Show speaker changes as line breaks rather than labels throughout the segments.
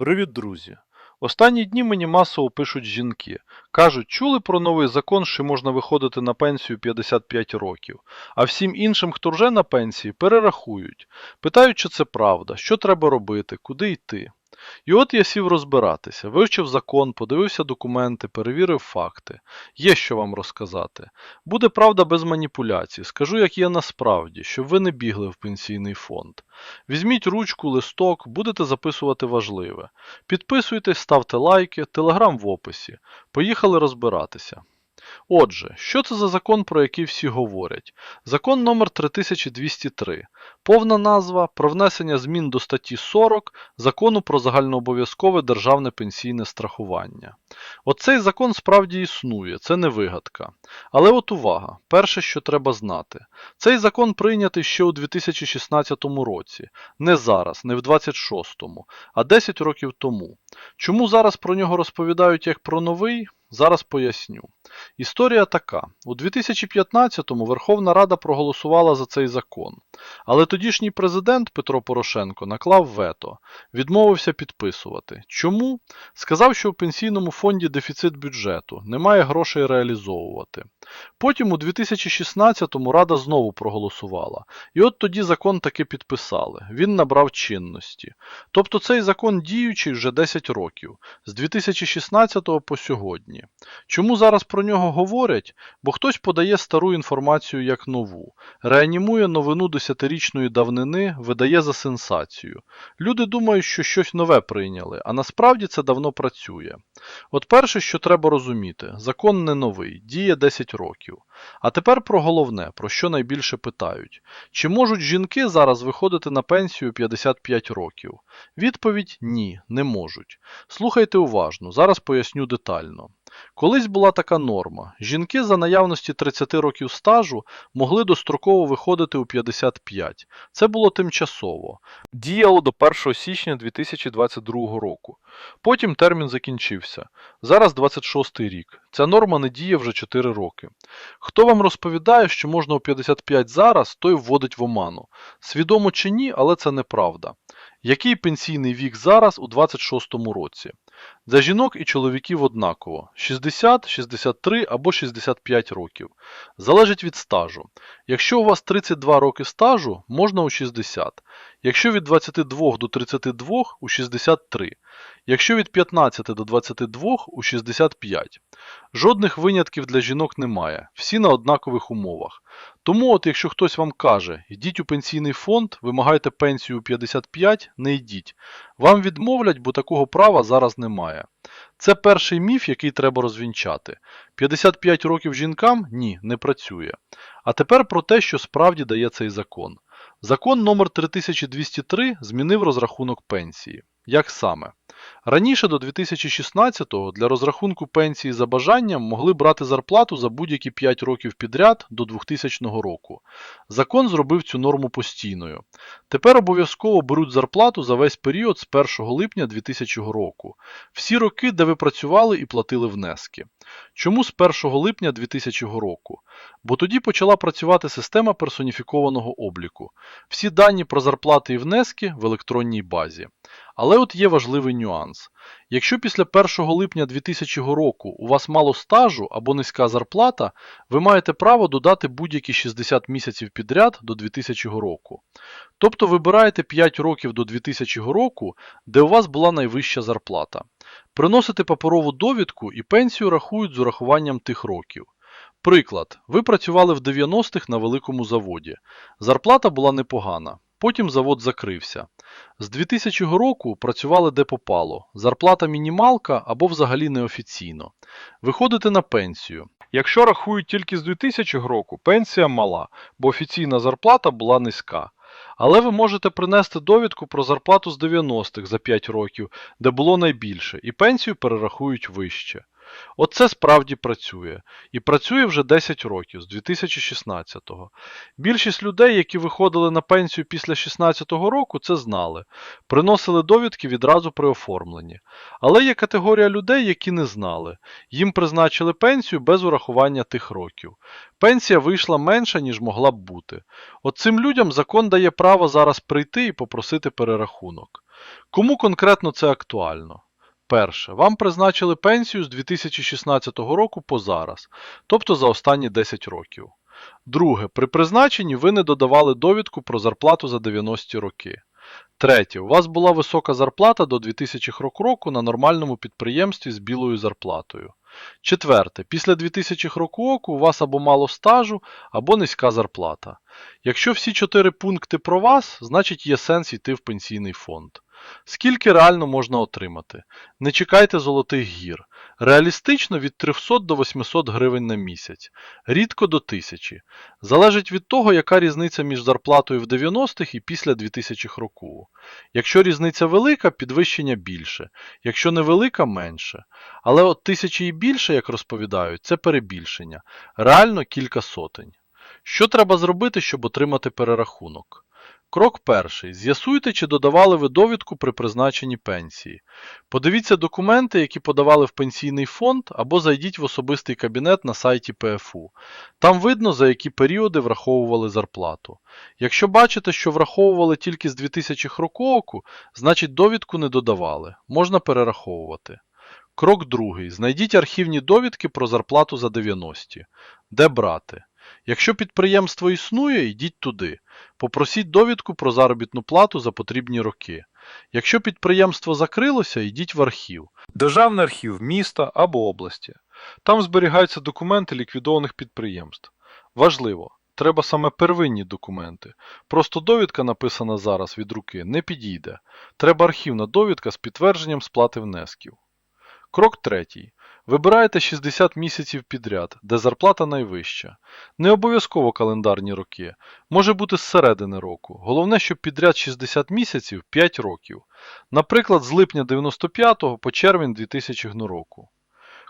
Привіт, друзі! Останні дні мені масово пишуть жінки. Кажуть, чули про новий закон, що можна виходити на пенсію 55 років, а всім іншим, хто вже на пенсії, перерахують. Питають, чи це правда, що треба робити, куди йти. І от я сів розбиратися, вивчив закон, подивився документи, перевірив факти. Є що вам розказати. Буде правда без маніпуляцій. Скажу, як є насправді, щоб ви не бігли в пенсійний фонд. Візьміть ручку, листок, будете записувати важливе. Підписуйтесь, ставте лайки, телеграм в описі. Поїхали розбиратися. Отже, що це за закон, про який всі говорять? Закон номер 3203. Повна назва про внесення змін до статті 40 Закону про загальнообов'язкове державне пенсійне страхування. Оцей закон справді існує, це не вигадка. Але от увага, перше, що треба знати. Цей закон прийнятий ще у 2016 році, не зараз, не в 26-му, а 10 років тому. Чому зараз про нього розповідають як про новий? Зараз поясню. Історія така: у 2015-му Верховна Рада проголосувала за цей закон, але тодішній президент Петро Порошенко наклав вето, відмовився підписувати. Чому? Сказав, що в пенсійному фонді дефіцит бюджету, немає грошей реалізовувати. Потім у 2016-му Рада знову проголосувала, і от тоді закон таки підписали. Він набрав чинності. Тобто цей закон діючий вже 10 років, з 2016 по сьогодні. Чому зараз про нього говорять? Бо хтось подає стару інформацію як нову, реанімує новину десятирічної давнини, видає за сенсацію. Люди думають, що щось нове прийняли, а насправді це давно працює. От перше, що треба розуміти, закон не новий, діє 10 років. А тепер про головне, про що найбільше питають. Чи можуть жінки зараз виходити на пенсію 55 років? Відповідь ні, не можуть. Слухайте уважно, зараз поясню детально. Колись була така норма. Жінки за наявності 30 років стажу могли достроково виходити у 55. Це було тимчасово. Діяло до 1 січня 2022 року. Потім термін закінчився. Зараз 26 рік. Ця норма не діє вже 4 роки. Хто вам розповідає, що можна у 55 зараз, той вводить в оману. Свідомо чи ні, але це неправда. Який пенсійний вік зараз у 26 році? Для жінок і чоловіків однаково 60, 63 або 65 років. Залежить від стажу. Якщо у вас 32 роки стажу, можна у 60. Якщо від 22 до 32 у 63. Якщо від 15 до 22 у 65. Жодних винятків для жінок немає, всі на однакових умовах. Тому, от якщо хтось вам каже, йдіть у пенсійний фонд, вимагайте пенсію у 55, не йдіть. Вам відмовлять, бо такого права зараз немає. Це перший міф, який треба розвінчати. 55 років жінкам ні, не працює. А тепер про те, що справді дає цей закон. Закон номер 3203 змінив розрахунок пенсії. Як саме? Раніше до 2016-го для розрахунку пенсії за бажанням могли брати зарплату за будь-які 5 років підряд до 2000 року. Закон зробив цю норму постійною. Тепер обов'язково беруть зарплату за весь період з 1 липня 2000 року. Всі роки, де ви працювали і платили внески. Чому з 1 липня 2000 року? Бо тоді почала працювати система персоніфікованого обліку. Всі дані про зарплати і внески в електронній базі. Але от є важливий нюанс. Якщо після 1 липня 2000 року у вас мало стажу або низька зарплата, ви маєте право додати будь-які 60 місяців підряд до 2000 року. Тобто вибираєте 5 років до 2000 року, де у вас була найвища зарплата. Приносите паперову довідку і пенсію рахують з урахуванням тих років. Приклад, ви працювали в 90-х на великому заводі. Зарплата була непогана. Потім завод закрився. З 2000 року працювали де попало. Зарплата мінімалка або взагалі неофіційно. Виходите на пенсію. Якщо рахують тільки з 2000 року, пенсія мала, бо офіційна зарплата була низька. Але ви можете принести довідку про зарплату з 90-х за 5 років, де було найбільше, і пенсію перерахують вище. Оце справді працює. І працює вже 10 років, з 2016-го. Більшість людей, які виходили на пенсію після 16-го року, це знали. Приносили довідки відразу при оформленні. Але є категорія людей, які не знали. Їм призначили пенсію без урахування тих років. Пенсія вийшла менша, ніж могла б бути. От цим людям закон дає право зараз прийти і попросити перерахунок. Кому конкретно це актуально? Перше, вам призначили пенсію з 2016 року по зараз, тобто за останні 10 років. Друге, при призначенні ви не додавали довідку про зарплату за 90 роки. Третє, у вас була висока зарплата до 2000 року на нормальному підприємстві з білою зарплатою. Четверте, після 2000 року у вас або мало стажу, або низька зарплата. Якщо всі чотири пункти про вас, значить є сенс йти в пенсійний фонд. Скільки реально можна отримати? Не чекайте золотих гір. Реалістично від 300 до 800 гривень на місяць, рідко до 1000. Залежить від того, яка різниця між зарплатою в 90-х і після 2000-х року. Якщо різниця велика, підвищення більше, якщо невелика менше. Але от тисячі і більше, як розповідають, це перебільшення. Реально кілька сотень. Що треба зробити, щоб отримати перерахунок? Крок перший. З'ясуйте, чи додавали ви довідку при призначенні пенсії. Подивіться документи, які подавали в пенсійний фонд, або зайдіть в особистий кабінет на сайті ПФУ. Там видно, за які періоди враховували зарплату. Якщо бачите, що враховували тільки з 2000 року, значить довідку не додавали. Можна перераховувати. Крок другий. Знайдіть архівні довідки про зарплату за 90. Де брати? Якщо підприємство існує, йдіть туди. Попросіть довідку про заробітну плату за потрібні роки. Якщо підприємство закрилося, йдіть в архів. Державний архів міста або області. Там зберігаються документи ліквідованих підприємств. Важливо, треба саме первинні документи. Просто довідка, написана зараз від руки, не підійде. Треба архівна довідка з підтвердженням сплати внесків. Крок третій. Вибираєте 60 місяців підряд, де зарплата найвища. Не обов'язково календарні роки. Може бути з середини року. Головне, щоб підряд 60 місяців 5 років. Наприклад, з липня 95 по червень 2000 року.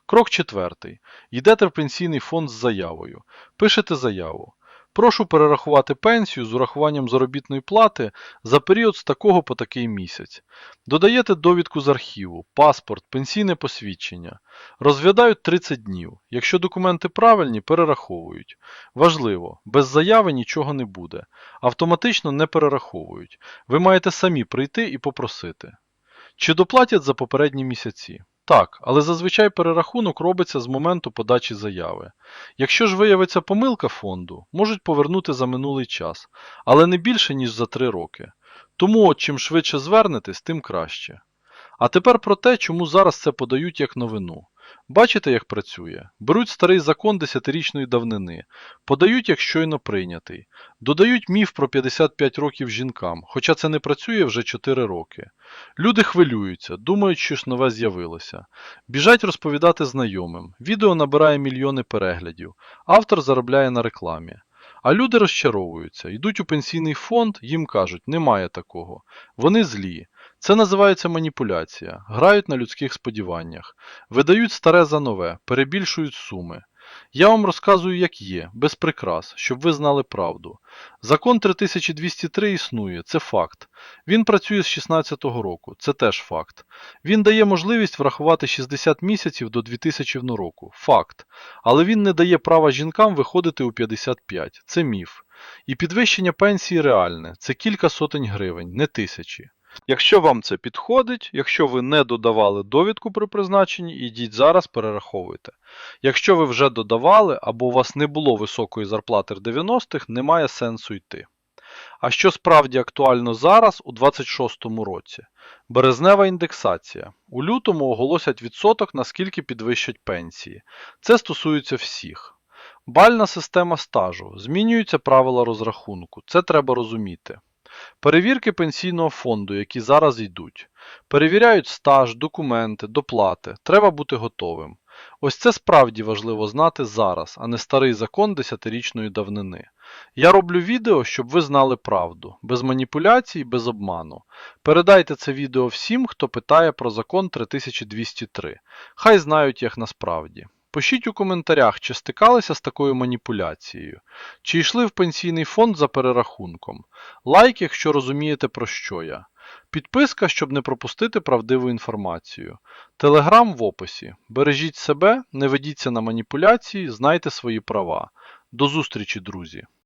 Крок четвертий. Йдете в пенсійний фонд з заявою. Пишете заяву. Прошу перерахувати пенсію з урахуванням заробітної плати за період з такого по такий місяць. Додаєте довідку з архіву, паспорт, пенсійне посвідчення. Розглядають 30 днів. Якщо документи правильні, перераховують. Важливо, без заяви нічого не буде. Автоматично не перераховують. Ви маєте самі прийти і попросити. Чи доплатять за попередні місяці? Так, але зазвичай перерахунок робиться з моменту подачі заяви. Якщо ж виявиться помилка фонду, можуть повернути за минулий час, але не більше, ніж за 3 роки. Тому чим швидше звернетесь, тим краще. А тепер про те, чому зараз це подають як новину. Бачите, як працює? Беруть старий закон 10-річної давнини, подають як щойно прийнятий, додають міф про 55 років жінкам, хоча це не працює вже 4 роки. Люди хвилюються, думають, що ж нове з'явилося. Біжать розповідати знайомим. Відео набирає мільйони переглядів, автор заробляє на рекламі. А люди розчаровуються, йдуть у пенсійний фонд, їм кажуть, немає такого. Вони злі. Це називається маніпуляція, грають на людських сподіваннях, видають старе за нове, перебільшують суми. Я вам розказую, як є, без прикрас, щоб ви знали правду. Закон 3203 існує, це факт. Він працює з 16 року, це теж факт. Він дає можливість врахувати 60 місяців до 2000 року, факт. Але він не дає права жінкам виходити у 55, це міф. І підвищення пенсії реальне, це кілька сотень гривень, не тисячі. Якщо вам це підходить, якщо ви не додавали довідку при призначенні, ідіть зараз перераховуйте. Якщо ви вже додавали або у вас не було високої зарплати в 90-х, немає сенсу йти. А що справді актуально зараз у 26-му році? Березнева індексація. У лютому оголосять відсоток, наскільки підвищать пенсії. Це стосується всіх. Бальна система стажу. Змінюються правила розрахунку. Це треба розуміти. Перевірки пенсійного фонду, які зараз йдуть. Перевіряють стаж, документи, доплати. Треба бути готовим. Ось це справді важливо знати зараз, а не старий закон десятирічної давнини. Я роблю відео, щоб ви знали правду, без маніпуляцій, без обману. Передайте це відео всім, хто питає про закон 3203. Хай знають, як насправді. Пишіть у коментарях, чи стикалися з такою маніпуляцією, чи йшли в пенсійний фонд за перерахунком. Лайк, якщо розумієте, про що я. Підписка, щоб не пропустити правдиву інформацію. Телеграм в описі. Бережіть себе, не ведіться на маніпуляції, знайте свої права. До зустрічі, друзі!